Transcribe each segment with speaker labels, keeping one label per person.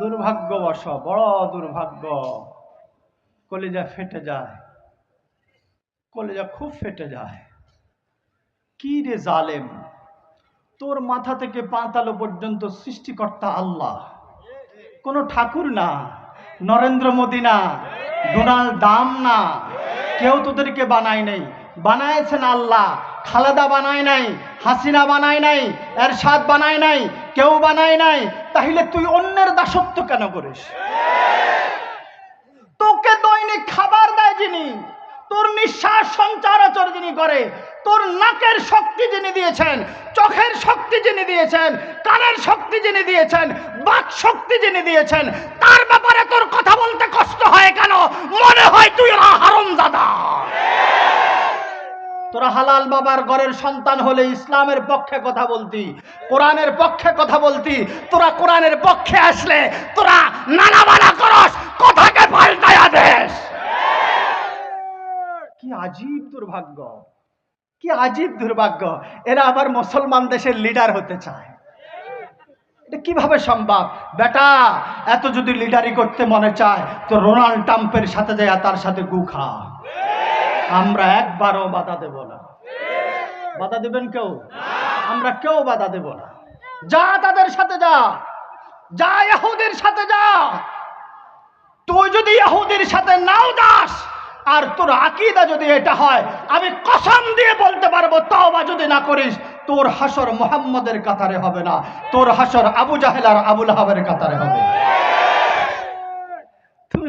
Speaker 1: দুর্ভাগ্যবশ, বড় দুর্ভাগ্য। কলিজা ফেটে যায়। কলিজা খুব ফেটে যায়। কি রে জালেম? তোর মাথা থেকে পাতালো পর্যন্ত সৃষ্টিকর্তা আল্লাহ। কোনো ঠাকুর না, নরেন্দ্র মোদী না, ডোনাল্ড দাম না। কেউ তোদেরকে বানায় নাই। বানায়ছেন আল্লাহ। খালেদা বানায় নাই, হাসিনা বানায় নাই, এরশাদ বানায় নাই কেউ বানায় নাই, তাহলে তুই অন্যের দাসত্ব কেন করিস? তোকে দৈনিক খাবার দেয় যিনি, তোর নিঃশ্বাস সঞ্চারাচর যিনি করে, তোর নাকের শক্তি যিনি দিয়েছেন, চোখের শক্তি যিনি দিয়েছেন, কানের শক্তি যিনি দিয়েছেন, বাক শক্তি যিনি দিয়েছেন, তার ব্যাপারে তোর কথা বলতে কষ্ট হয় কেন? মনে হয় তুই হারম দাদা তোরা হালাল বাবার ঘরের সন্তান হলে ইসলামের পক্ষে কথা বলতি, কোরআনের পক্ষে কথা বলতি, তোরা কোরআনের পক্ষে আসলে তোরা নানা বানা করস, কথাকে পাল্টায়া দেশ কি আজীব দুর্ভাগ্য, কি আজীব দুর্ভাগ্য, এরা আবার মুসলমান দেশের লিডার হতে চায়। এটা কীভাবে সম্ভব? বেটা, এত যদি লিডারি করতে মনে চায়, তো রোনাল্ড ট্রাম্পের সাথে যায় তার সাথে গু খা। আমরা একবারও বাধা দেব না। বাধা দেবেন কেউ? আমরা কেউ বাধা দেব না। যা তাদের সাথে যা যা ইহুদির সাথে যা। তুই যদি ইহুদির সাথে নাও যাস, আর তোর আকিদা যদি এটা হয়, আমি কসম দিয়ে বলতে পারব, তওবা যদি না করিস, তোর হাসর মোহাম্মদের কাতারে হবে না, তোর হাসর আবু জাহেল আর আবুল হাবের কাতারে হবে।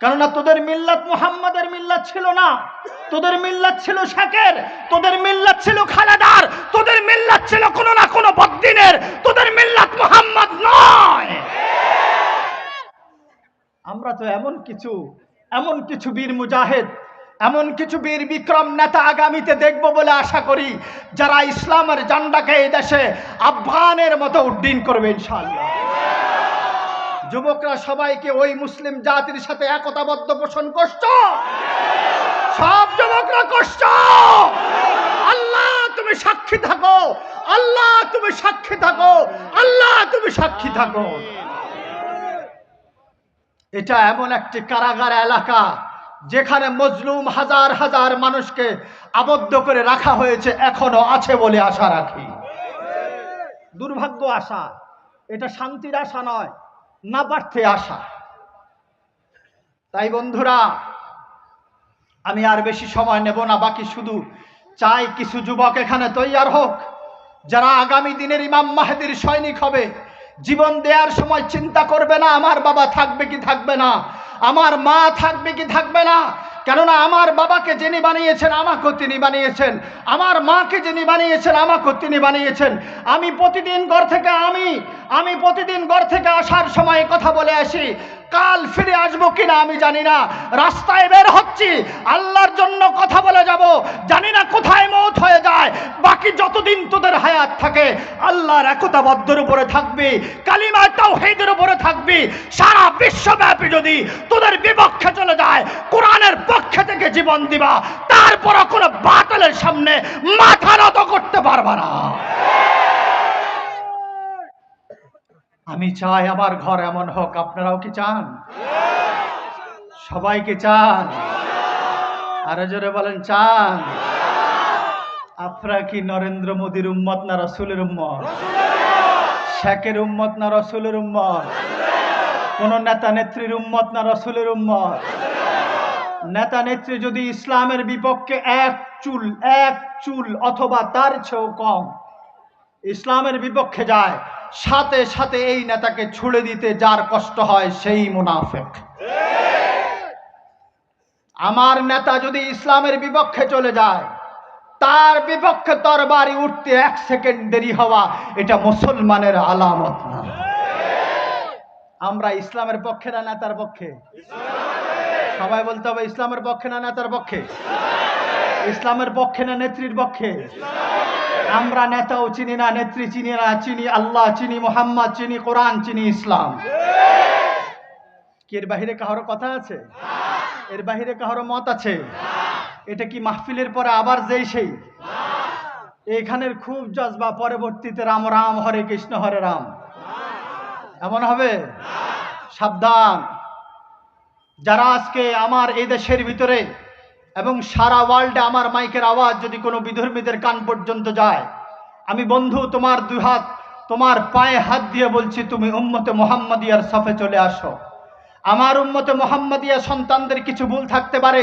Speaker 1: কেননা তোদের মিল্লাত মুহাম্মাদের মিল্লাত ছিল না। তোদের মিল্লাত ছিল শেখের তোদের মিল্লাত ছিল খালেদার, তোদের মিল্লাত ছিল কোনো না কোনো বদ্দিনের, তোদের মিল্লাত মুহাম্মদ নয়। আমরা তো এমন কিছু এমন কিছু বীর মুজাহিদ, এমন কিছু বীর বিক্রম নেতা আগামীতে দেখব বলে আশা করি, যারা ইসলামের জান্ডাকে এই দেশে আফগানের মতো উড্ডীন করবে ইনশাআল্লাহ। যুবকরা সবাইকে ওই মুসলিম জাতির সাথে একতাবদ্ধ পোষণ করছ? সব যুবকরা করছ? আল্লাহ, তুমি সাক্ষী থাকো। আল্লাহ, তুমি সাক্ষী থাকো। আল্লাহ, তুমি সাক্ষী থাকো। এটা এমন একটি কারাগার এলাকা যেখানে মজলুম হাজার হাজার মানুষকে আবদ্ধ করে রাখা হয়েছে, এখনও আছে বলে আশা রাখি। দুর্ভাগ্য আশা। এটা শান্তির আশা নয়। না বাড়তে আসা। তাই বন্ধুরা, আমি আর বেশি সময় নেব না, বাকি শুধু চাই কিছু যুবক এখানে তৈয়ার হোক, যারা আগামী দিনের ইমাম মাহেদির সৈনিক হবে। জীবন দেওয়ার সময় চিন্তা করবে না, আমার বাবা থাকবে কি থাকবে না, আমার মা থাকবে কি থাকবে না কেননা আমার বাবাকে যিনি বানিয়েছেন, আমাকেও তিনি বানিয়েছেন। আমার মাকে যিনি বানিয়েছেন, আমাকেও তিনি বানিয়েছেন। আমি প্রতিদিন ঘর থেকে আমি আমি প্রতিদিন ঘর থেকে আসার সময় কথা বলে আসি, কাল ফিরে আসব কিনা আমি জানি না। রাস্তায় বের হচ্ছি, আল্লাহর জন্য কথা বলে যাব, জানি না কোথায় মত হয়ে যায়। বাকি যতদিন তোদের হায়াত থাকে, আল্লাহর একতাবদ্ধের উপরে থাকবি কালিমা তাওহীদের উপরে থাকবি। সারা বিশ্বব্যাপী যদি তোদের বিপক্ষে চলে যায় জীবন দিবা, তারপরও কোনো বাতিলের সামনে মাথা নত করতে পারবা না। আমি চাই আমার ঘর এমন হোক, আপনারাও কি চান? সবাই কি চান? আরও জোরে বলেন, চান। আপনারা কি নরেন্দ্র মোদীর উম্মত না রসুলের উম্মত? শেখের উম্মত না রসুলের উম্মত? কোন নেতা নেত্রীর উম্মত না রসুলের উম্মত? নেতা নেত্রী যদি ইসলামের বিপক্ষে এক চুল এক চুল অথবা তার চেয়েও কম ইসলামের বিপক্ষে যায়, সাথে সাথে এই নেতাকে ছুড়ে দিতে যার কষ্ট হয় সেই মুনাফেক। আমার নেতা যদি ইসলামের বিপক্ষে চলে যায়, তার বিপক্ষে তরবারি উঠতে এক সেকেন্ড দেরি হওয়া, এটা মুসলমানের আলামত না। আমরা ইসলামের পক্ষে না নেতার পক্ষে? সবাই বলতে হবে, ইসলামের পক্ষে না নেতার পক্ষে? ইসলামের পক্ষে না নেত্রীর পক্ষে? আমরা নেতাও চিনি না, নেত্রী চিনি না, চিনি আল্লাহ, চিনি মোহাম্মদ, চিনি কোরআন, চিনি ইসলাম। এর বাহিরে কাহারো কথা আছে? এর বাহিরে কাহারো মত আছে? এটা কি মাহফিলের পরে আবার যেই সেই? এখানের খুব জজবা পরবর্তীতে রাম রাম, হরে কৃষ্ণ, হরে রাম। এমন হবে? সাবধান। যারা আজকে আমার এই দেশের ভিতরে এবং সারা ওয়ার্ল্ডে আমার মাইকের আওয়াজ যদি কোনো বিধর্মীদের কান পর্যন্ত যায়, আমি বন্ধু তোমার দুই হাত, তোমার পায়ে হাত দিয়ে বলছি, তুমি উম্মতে মোহাম্মদিয়ার সফে চলে আসো। আমার উম্মতে মোহাম্মদিয়া সন্তানদের কিছু ভুল থাকতে পারে,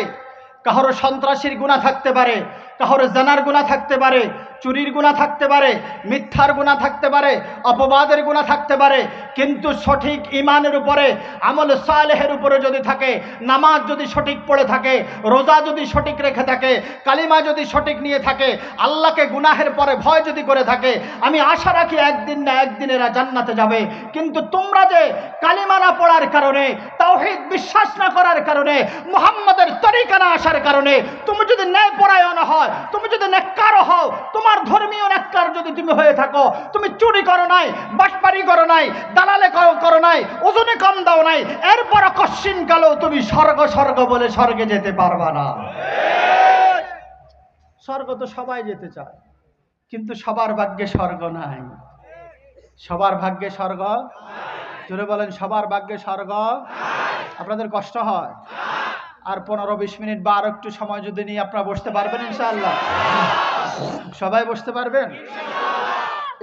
Speaker 1: কাহরো সন্ত্রাসীর গুণা থাকতে পারে, কাহরো জানার গুণা থাকতে পারে চুরির গুণা থাকতে পারে, মিথ্যার গুণা থাকতে পারে, অপবাদের গুণা থাকতে পারে, কিন্তু সঠিক ইমানের উপরে, আমল সালেহের উপরে যদি থাকে, নামাজ যদি সঠিক পড়ে থাকে, রোজা যদি সঠিক রেখে থাকে, কালিমা যদি সঠিক নিয়ে থাকে, আল্লাহকে গুনাহের পরে ভয় যদি করে থাকে, আমি আশা রাখি একদিন না একদিন এরা জান্নাতে যাবে। কিন্তু তোমরা যে কালিমা না পড়ার কারণে, তাওহীদ বিশ্বাস না করার কারণে, মোহাম্মদের তরিকা না আসার কারণে, তুমি যদি ন্যায় পরায়ণ হয় তুমি যদি নেককার হও, তোমার ধর্মীয় নেককার যদি তুমি হয়ে থাকো, তুমি চুরি করো নাই বাটপারি করো নাই, দালালে করো- নাই, ওজনে কম দাও নাই, এরপর কশ্চিন কালেও তুমি স্বর্গ স্বর্গ বলে স্বর্গে যেতে পারবা না। স্বর্গ তো সবাই যেতে চায়, কিন্তু সবার ভাগ্যে স্বর্গ নাই। সবার ভাগ্যে স্বর্গ? জোরে বলেন, সবার ভাগ্যে স্বর্গ? আপনাদের কষ্ট হয়? আর পনেরো বিশ মিনিট বা আরও একটু সময় যদি নিয়ে আপনারা বসতে পারবেন, ইনশাআল্লাহ। সবাই বসতে পারবেন?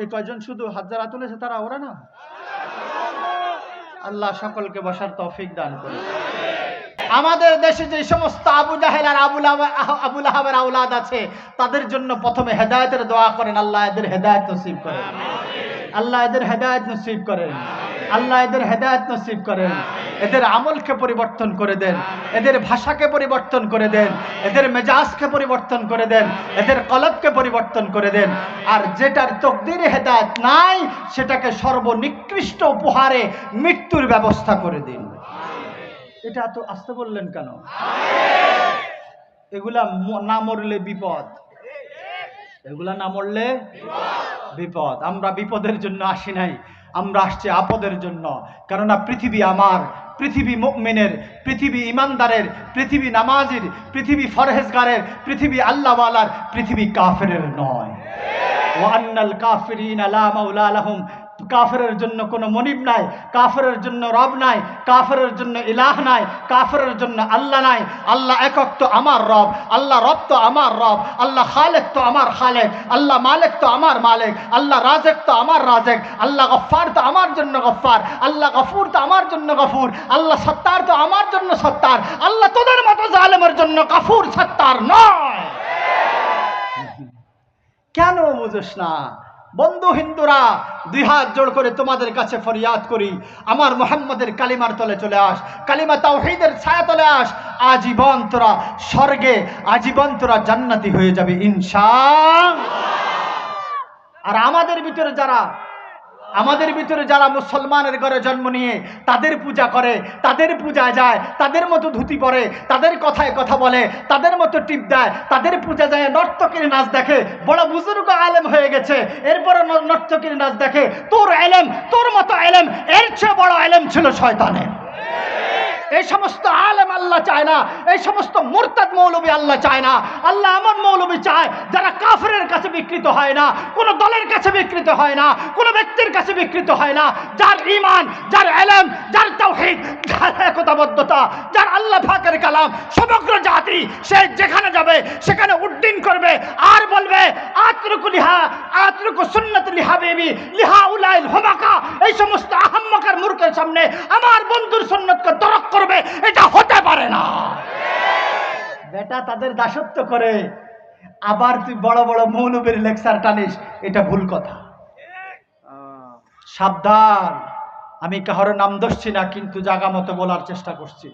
Speaker 1: এই কয়জন শুধু? হাত যারা তুলেছে তারা, ওরা না? আল্লাহ সকলকে বসার তৌফিক দান করে আমাদের দেশে যে সমস্ত আবু জাহেল আর আবুল আবুল আহাবের আউলাদ আছে, তাদের জন্য প্রথমে হেদায়েতের দোয়া করেন। আল্লাহ এদের হেদায়েত নসিব করেন। আল্লাহ এদের হেদায়েত নসিব করেন। আল্লাহ এদের হেদায়ত নসিব করেন। এদের আমলকে পরিবর্তন করে দেন। এদের ভাষাকে পরিবর্তন করে দেন। এদের মেজাজকে পরিবর্তন করে দেন। এদের কলবকে পরিবর্তন করে দেন। আর যেটার তকদিরে হেদায়ত নাই সেটাকে সর্বনিকৃষ্ট উপহারে মৃত্যুর ব্যবস্থা করে দিন। এটা তো আসতে বললেন কেন? এগুলা না মরলে বিপদ। এগুলা না মরলে বিপদ। আমরা বিপদের জন্য আসি নাই, আমরা আসছি আপদের জন্য। কেননা পৃথিবী আমার, পৃথিবী মুকমিনের পৃথিবী ইমানদারের পৃথিবী নামাজির, পৃথিবী ফরহেজগারের, পৃথিবী আল্লাহওয়ালার, পৃথিবী কাফেরের নয়। ওয়ান্নাল কাফিরিনা কাফেরের জন্য কোনো মনিব নাই, কাফেরের জন্য রব নাই, কাফেরের জন্য ইলাহ নাই, কাফেরের জন্য আল্লাহ নাই। আল্লাহ একক তো আমার রব, আল্লাহ রব তো আমার রব, আল্লাহ খালেক তো আমার খালেক, আল্লাহ মালিক তো আমার মালিক, আল্লাহ রাজেক তো আমার রাজেক, আল্লাহ গফার তো আমার জন্য গফ্ফার, আল্লাহ গফুর তো আমার জন্য গফুর, আল্লাহ সত্তার তো আমার জন্য সত্তার, আল্লাহ তোদের মতো জালেমের জন্য গফুর সত্তার নয়। কেন বুঝোস না? বন্ধু হিন্দুরা, দুই হাত জোড় করে তোমাদের কাছে ফরিয়াদ করি। আমার মোহাম্মদের কালিমার তলে চলে আস, কালিমা তাওহিদের ছায়া তলে আস। আজীবন তোরা স্বর্গে, আজীবন তোরা জান্নাতি হয়ে যাবে ইনশা আর আমাদের ভিতরে যারা আমাদের ভিতরে যারা মুসলমানের ঘরে জন্ম নিয়ে তাদের পূজা করে, তাদের পূজা যায়, তাদের মতো ধুতি পরে, তাদের কথায় কথা বলে, তাদের মতো টিপ দেয়, তাদের পূজা যায়, নর্তকীর নাচ দেখে, বড় বুজুর্গ আলেম হয়ে গেছে এরপরে নর্তকের নাচ দেখে, তোর এলেম, তোর মতো এলেম, এর চেয়ে বড় এলেম ছিল শয়তানের। এই সমস্ত আলেম আল্লাহ চায় না, এই সমস্ত মুরতাদ মৌলবী আল্লাহ চায় না। আল্লাহ এমন মৌলবী চায় যারা কাফেরের কাছে বিকৃত হয় না, কোনো দলের কাছে বিকৃত হয় না, কোনো ব্যক্তির কাছে বিকৃত হয় না, যার ইমান যার এলেম, যার তৌহিদ যার একতাবদ্ধতা, যার আল্লাহ ফাকের কালাম, সমগ্র জাতি সে যেখানে যাবে, সেখানে উড্ডিন করবে, আর বলবে, আতরুকু লিহা, আতরুকু সুন্নত লিহা বেবি, লিহা উলাইল হোমাকা এই সমস্ত আহাম্মকার মূর্খের সামনে আমার বন্ধুর সুন্নতকে তরক করবে, এটা হতে পারে না। বেটা তাদের দাসত্ব করে, আবার তুই বড় বড় মৌলবীর লেকচার টানিস, এটা ভুল কথা। সাবধান, আমি কাহারও নাম দোষছি না, কিন্তু জাগা মতো বলার চেষ্টা করছি।